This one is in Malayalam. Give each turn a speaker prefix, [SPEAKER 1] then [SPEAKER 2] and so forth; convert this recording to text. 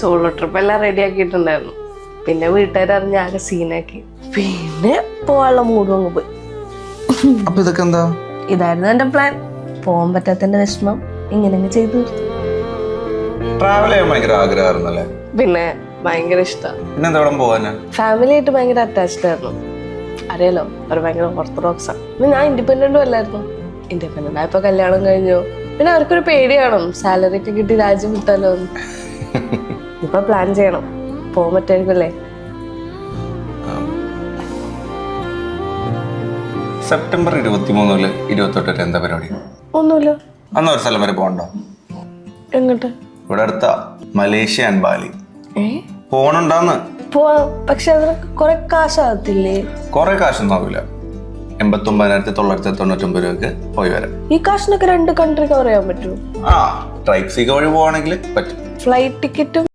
[SPEAKER 1] സോളോ ട്രിപ്പ് എല്ലാം റെഡി ആക്കിയിട്ടുണ്ടായിരുന്നു. പിന്നെ വീട്ടുകാർ അറിഞ്ഞ ആകെ സീനാക്കി പിന്നെ പോവാനുള്ള മൂടും അങ്ങ് പോയി.
[SPEAKER 2] അപ്പൊ ഇതൊക്കെ എന്താ?
[SPEAKER 1] ഇതായിരുന്നു എന്റെ പ്ലാൻ പോകാൻ പറ്റാത്തതിന്റെ വിഷമം. ഇങ്ങനെ ചെയ്തു
[SPEAKER 2] ട്രാവൽ ചെയ്യാൻ ഭയങ്കര ആഗ്രഹമായിരുന്നല്ലേ
[SPEAKER 1] പിന്നെ ഭയങ്കര ഇഷ്ടം.
[SPEAKER 2] പിന്നെ പോകാനാ
[SPEAKER 1] ഫാമിലി ആയിട്ട് ഭയങ്കര അറ്റാച്ച്ഡ് ആയിരുന്നു. അറിയാലോ? അവർ ഭയങ്കര ഓർത്തഡോക്സ് ആണ് പിന്നെ ഞാൻ ഇൻഡിപെൻഡന്റും അല്ലായിരുന്നു. ഇൻഡിപെൻഡന്റ് ആയപ്പോ കല്യാണം കഴിഞ്ഞു. പിന്നെ അവർക്കൊരു പേടിയാണോ. സാലറി ഒക്കെ കിട്ടി രാജ്യം വിട്ടാലോ. ഇപ്പൊ പ്ലാൻ ചെയ്യണം. പോകാൻ പറ്റായിരിക്കുമല്ലേ
[SPEAKER 2] സെപ്റ്റംബർ ഇരുപത്തി മൂന്ന് മുതൽ ഇരുപത്തെട്ട് വരെ എന്താ പരിപാടി?
[SPEAKER 1] ഒന്നുമില്ല.
[SPEAKER 2] അന്ന് ഒരു സ്ഥലം വരെ പോകണ്ടോ?
[SPEAKER 1] എങ്ങോട്ട്?
[SPEAKER 2] ഇവിടെ അടുത്ത മലേഷ്യ ആൻഡ് ബാലി. പോണുണ്ടാന്ന്.
[SPEAKER 1] പക്ഷെ അതിന് കുറെ കാശാകത്തില്ലേ?
[SPEAKER 2] കുറെ കാശൊന്നും ആവില്ല എൺപത്തി ഒമ്പതിനായിരത്തി തൊള്ളായിരത്തി തൊണ്ണൂറ്റൊമ്പത് രൂപക്ക് പോയി വരാം.
[SPEAKER 1] ഈ കാശിനൊക്കെ രണ്ട് കൺട്രി കവർ ചെയ്യാൻ പറ്റുമോ?
[SPEAKER 2] ആ ട്രൈക്സിക്ക് വഴി പോവാണെങ്കിൽ പറ്റും.
[SPEAKER 1] ഫ്ലൈറ്റ് ടിക്കറ്റും